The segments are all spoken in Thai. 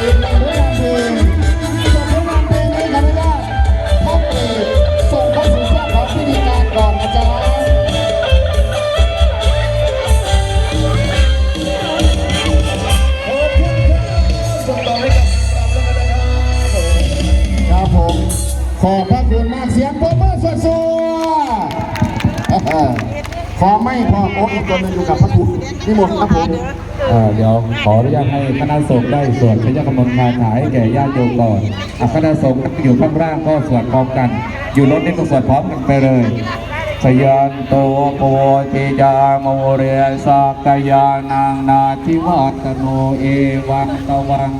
ขออนุญาตพบเอกส่งข้าสู่ช่วงของพิธีการก่อนนะจ๊ะส่งต่อให้กับเราแล้วกันนะครับครับผมขอบพระคุณมากเสียงปรบมือสวดๆ ขอไม่พอโอ้อีกตันอยู่กับพระคุณนี่หมดครับผมเอ่อเดี๋ยวขออนุญาตให้คณะสงฆ์ได้สวดพระยากมลคาถาให้แก่ญาติโยมก่อนอคณะสงฆ์อยู่ข้างล่างก็สวดพร้อมกัน อยู่รถนี่ก็สวดพร้อมกันไปเลยสยันโตโพธิยามเรสักายานังนาทิวัตโนเอวังตวัง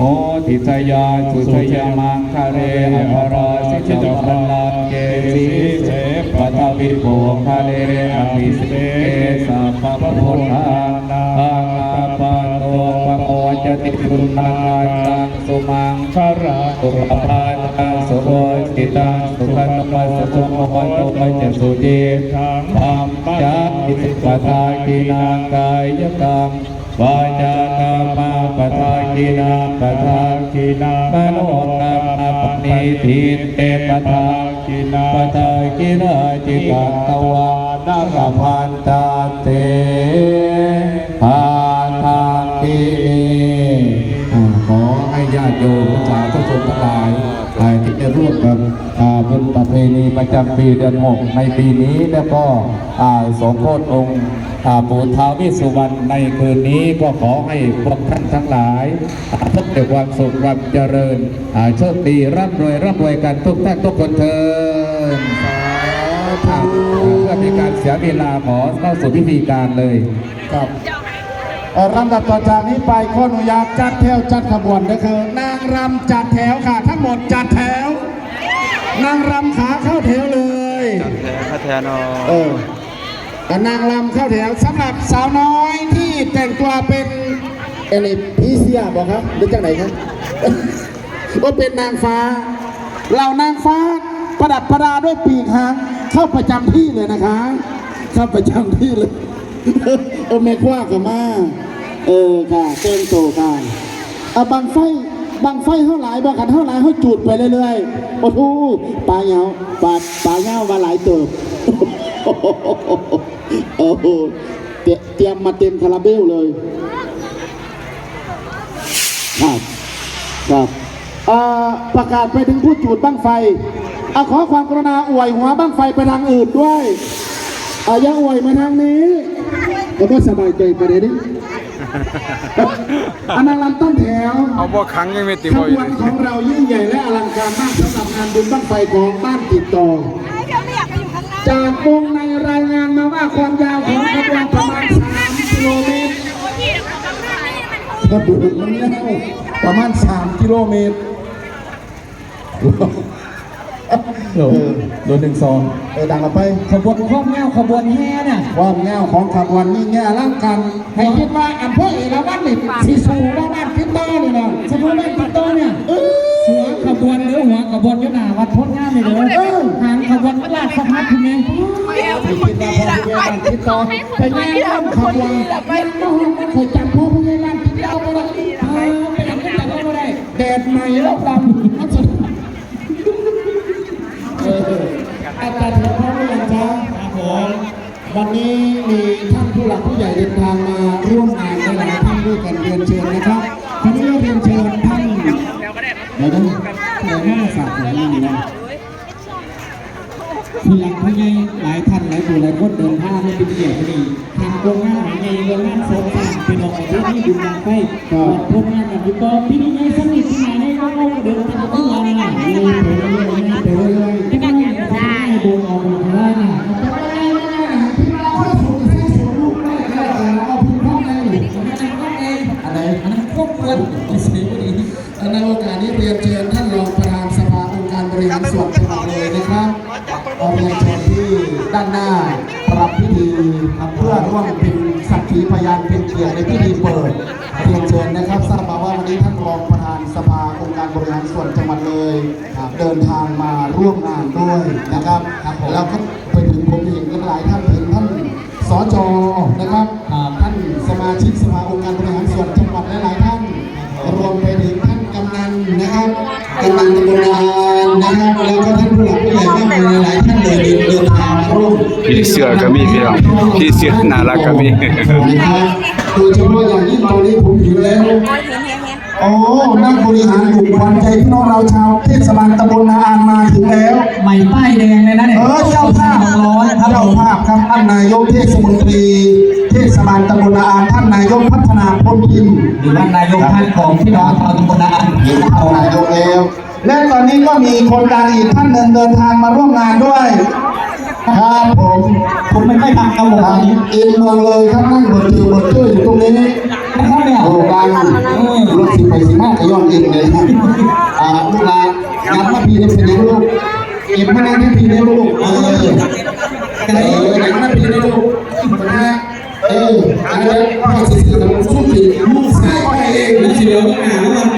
โอทิสยาสุสยามังคาเรอภราสิจจพลัเกสีเสปัทวิโภคาเลอภิสเปสัพพะพุทธานาอาปาโตปะโมจติสุนันตังสุมังคาราตุปปาตังสุโรจิตังสุขันตมัสสุโมวันตุปัจจสุจิตังธัมจักอิติปทากินากายกรรม วาจากรรมาปทากินาปทากินามโนกรรมปณิทิเตปทากินาปทากินาจิตังตวานาคพันตาเตปาทากิขอให้ญาติโยมสาธุชนทั้งหลายที่จะร่วมกับ ณีประจำปีเดือนหกในปีนี้แล้วก็อ่าสมโพธิองค์อ่าปู่ท้าววิสุวรรณในคืนนี้ก็ขอให้พวกท่านทั้งหลายอ่าพบแต่ความสุขความเจริญอ่าโชคดีร่ำรวยร่ำรวยกันทุกท่านทุกคนเถิดครับเพื่อเป็นการเสียเวลาขอเข้าสู่พิธีการเลยครับเอ่อลำดับต่อจากนี้ไปขออนุญาตจัดแถวจัดขบวนนะครับนางรำจัดแถวค่ะ ทั้งหมดจัดแถว นางรำขาเข้าแถวเลยจัดแท้พระแทนอเอออะนางรำเข้าแถวสำหรับสาวน้อยที่แต่งตัวเป็นเอ็นพีเซียบอกครับหรือจังไหนครับว่าเป็นนางฟ้าเหล่านางฟ้าประดับประดาด้วยปีกหางเข้าประจำที่เลยนะคะเข้าประจำที่เลยโอเมคว่ากับมาเออค่ะเต้นโตค่ะเอาบางไฟ บังไฟเท่าหลายบางขันเท่าหลายเขาจุดไปเรื่อยๆ โอ้โหปลาเหงาปลาปลาเหงามาหลายติบโอ้โหเตรียมมาเต็มคาราเบลเลย ครับครับอ่อประกาศไปถึงผู้จุดบ้างไฟอขอความกรุณาอวยหัวบ้างไฟไปทางอื่นด้วยอย่าอวยมาทางนี้แล้วก็สบายใจไปเลยดิ อนันต์ลำต้นแถวเอาบ่ขังยังไม่ติขบ่บอยู่วนของเรายิ่งใหญ่และอลังการมากสำหรับงานบุญบ้างไฟของบ้านติดต่อ เดี๋ยวไม่อยากไปอยู่ข้างหน้าจากวงในรายงานมาว่าความยาวของขบวนประมาณ3กิโลเมตรโอ้ยพี่เดี๋ยวข้างหน้านี่มันขบวนมันยาวประมาณ 3 กิโลเมตร โดโดนหนึ่งซองเออดังเราไป ขบวนข้อมแง่ขบวนแห่เนี่ยความเงาของขบวนนี่แง่ร่างกันให้คิดว่าอำเภอเอราวัณนี่สีสูงบ้านบ้านทิศใต้นี่นะเฉพาะแม่ติดต่อเนี่ยเออหัวขบวนหรือหัวขบวนยุนาวัดพ้นงามเลยเด้อหางขบวนราชพัฒน์คุณไงให้คิดว่าพ่อผู้ใหญ่บ้านทิศต่อไปแง่ร่างขบวนเลี้ยงน้องมันเคยจำพ่อผู้ใหญ่บ้านทิศต่อไปเลยเออไปยังไม่จำไม่ได้แดดใหม่แล้วดำมันสุดเอออาจารย์พร้อมหรือยังจ๊ะครับผม วันนี้มีท่านผู้หลักผู้ใหญ่เดินทางมาร่วมงานหลายๆท่านด้วยกันเรียนเชิญนะครับทีนี้เรียนเชิญท่านเดี๋ยวนะเดี๋ยวหน้าสาดหัวนี่นะผู้หลักผู้ใหญ่หลายท่านหลายผู้หลายคนเดินทางมาเป็นเกียรติดีทางโรงงานไหนโรงงานสมศักดิ์เป็นออกไปที่นี่ดูดังไปก่อนพบงานกับพี่กองพี่นี่ไงสนิทที่ไหน เลยนะครับเอาเรียนเชิญที่ด้านหน้ารับพิธีเพื่อร่วมเป็นสักขีพยานเป็นเกียรติในพิธีเปิดเรียนเชิญนะครับทราบมาว่าวันนี้ท่านรองประธานสภาองค์การบริหารส่วนจังหวัดเลยครับเดินทางมาร่วมงานด้วยนะครับแล้วก็ไปถึงผมเห็นกันหลายท่านเห็นท่านสจนะครับท่านสมาชิกสภาองค์การบริหารส่วนจังหวัดหลายๆท่านรวมไปถึงท่านกำนันนะครับกำนันตำบลนาา นนะครับแล้วก็ท่านผู้หลักผู้ใหญ่มากมายหลายท่านเลยเดินทางมาร่วมพี่เสือก็มีพี่น้องพี่เสือน่ารักก็มีนะครับโดยเฉพาะอย่างยิ่งตอนนี้ผมอยู่แล้วโอ้นักบริหารกลุ่มขวัญใจพี่น้องเราชาวเทศบาลตำบลนาอานมาถึงแล้ว ใหม่ป้ายแดงเลยนะเนี่ยเออเจ้าภาพร้อยครับเจ้าภาพครับท่านนายกเทศมนตรี เทศบาลตำบลนาอานท่านนายกพัฒนาพ้นทินหรือว่านายกท่านของพี่น้องชาวตำบลนาอันเอานายกแล้ว และตอนนี้ก็มีคนดังอีกท่านหนึ่งเดินทางมาร่วมงานด้วยครับผมผมไม่ค่อยทำครับผมทางอินเมืองเลยครับนั่งบนตือบนเตื้ออยู่ตรงนี้นะครับเนี่ยโอ้บางรถสิไปสิมากก็ย้อนอินเลยอ่าลูกหลานงานมาพีนี่เป็นยังลูกเก็บมานั่งที่พีนี่ลูกเออเออหนังมาพีนี่ลูกนะเอออันนี้พ่อสิสิของสุขีลูกชายไปเองแล้วเฉลียวก็หนาว่าแล้วมันจะมาที่ไหนพา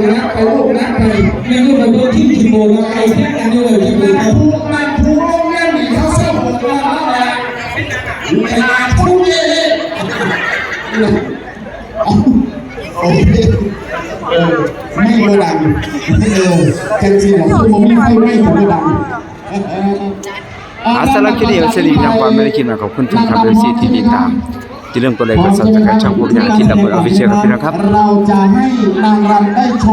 กันนะไปลูกนะไปไม่รู้ว่าตัวที่กี่โมงแล้วไอ้แค่กันด้วยที่มือเขาผูกมันผูกโรงเรียนนี่เขาเสื้อผูกว่าแล้วแหละไอ้ทุกเย่โอเคเออไม่เบอร์ดังเออกันสิเนี่ยคือผมไม่ไม่เบอร์ดังอาสารักเดียวเฉลี่ยอย่างความไม่ได้คิดมาขอบคุณทุกท่านเป็นสีที่ติดตาม ที่เรื่องตัวเลขกับสับสกายช่างพวกอย่างคิดดับเบิลออฟฟิเชียลครับพี่น้องครับ เราจะให้นางรำได้โชว์